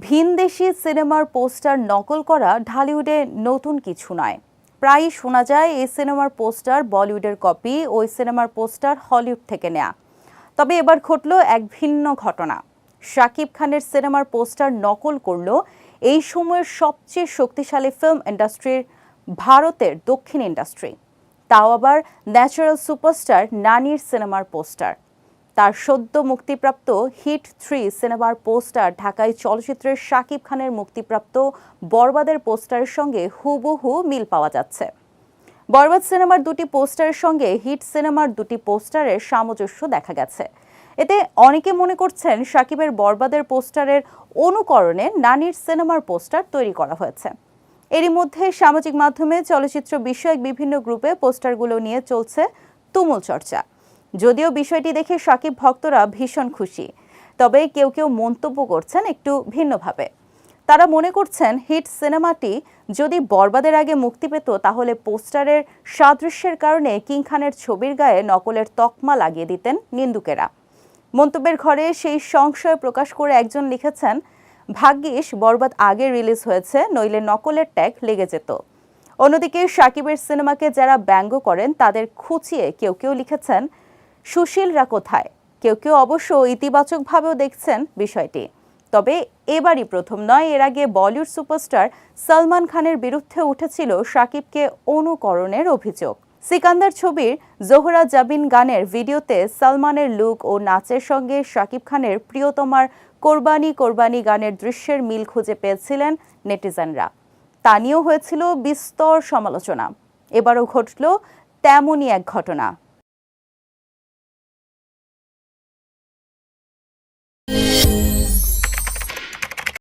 ভিনদেশি সিনেমার পোস্টার নকল করা ঢালিউডে নতুন কিছু নয়। প্রায়ই শোনা যায়, এই সিনেমার পোস্টার বলিউডের কপি, ওই সিনেমার পোস্টার হলিউড থেকে নেয়া। তবে এবার ঘটল এক ভিন্ন ঘটনা। শাকিব খানের সিনেমার পোস্টার নকল করল এই সময়ের সবচেয়ে শক্তিশালী ফিল্ম ইন্ডাস্ট্রির ভারতের দক্ষিণ ইন্ডাস্ট্রি। তাও আবার ন্যাচারাল সুপারস্টার নানির সিনেমার পোস্টার। তার সদ্য মুক্তিপ্রাপ্ত হিট থ্রি সিনেমার পোস্টার, ঢাকায় চলচ্চিত্রের শাকিব খানের মুক্তিপ্রাপ্ত বরবাদের পোস্টারের সঙ্গে হুবহু মিল পাওয়া যাচ্ছে। বরবাদ সিনেমার দুটি পোস্টারের সঙ্গে হিট সিনেমার দুটি পোস্টারের সামঞ্জস্য দেখা গেছে। এতে অনেকে মনে করছেন শাকিবের বরবাদের পোস্টারের অনুকরণে নানির সিনেমার পোস্টার তৈরি করা হয়েছে। এরই মধ্যে সামাজিক মাধ্যমে চলচ্চিত্র বিষয়ক বিভিন্ন গ্রুপে পোস্টারগুলো নিয়ে চলছে তুমুল চর্চা। যদিও বিষয়টি দেখে সাকিব ভক্তরা ভীষণ খুশি। তবে কেউ কেউ মন্তব্য করছেন একটু ভিন্নভাবে। তারা মনে করছেন, হিট সিনেমাটি যদি বরবাদের আগে মুক্তি পেত, তাহলে পোস্টারের সাদৃশ্যের কারণে কিং খানের ছবির গায়ে নকলের তকমা লাগিয়ে দিতেন নিন্দুকেরা। মন্তব্যের ঘরে সেই সংশয় প্রকাশ করে একজন লিখেছেন, ভাগ্যিস, বরবাদ আগে রিলিজ হয়েছে, নইলে নকলের ট্যাগ লেগে যেত। অন্যদিকে সাকিবের সিনেমাকে যারা ব্যঙ্গ করেন, তাদের খুঁচিয়ে কেউ কেউ লিখেছেন সুশীলরা কোথায়? কেউ কেউ অবশ্য ইতিবাচকভাবেও দেখছেন বিষয়টি। তবে এবারই প্রথম নয়, এর আগে বলিউড সুপারস্টার সলমান খানের বিরুদ্ধে উঠেছিল সাকিবকে অনুকরণের অভিযোগ। সিকান্দার ছবির জোহরা জাবিন গানের ভিডিওতে সলমানের লুক ও নাচের সঙ্গে শাকিব খানের প্রিয়তমার কোরবানি কোরবানি গানের দৃশ্যের মিল খুঁজে পেয়েছিলেন নেটিজেনরা। তা নিয়েও হয়েছিল বিস্তর সমালোচনা। এবারও ঘটল তেমনই এক ঘটনা।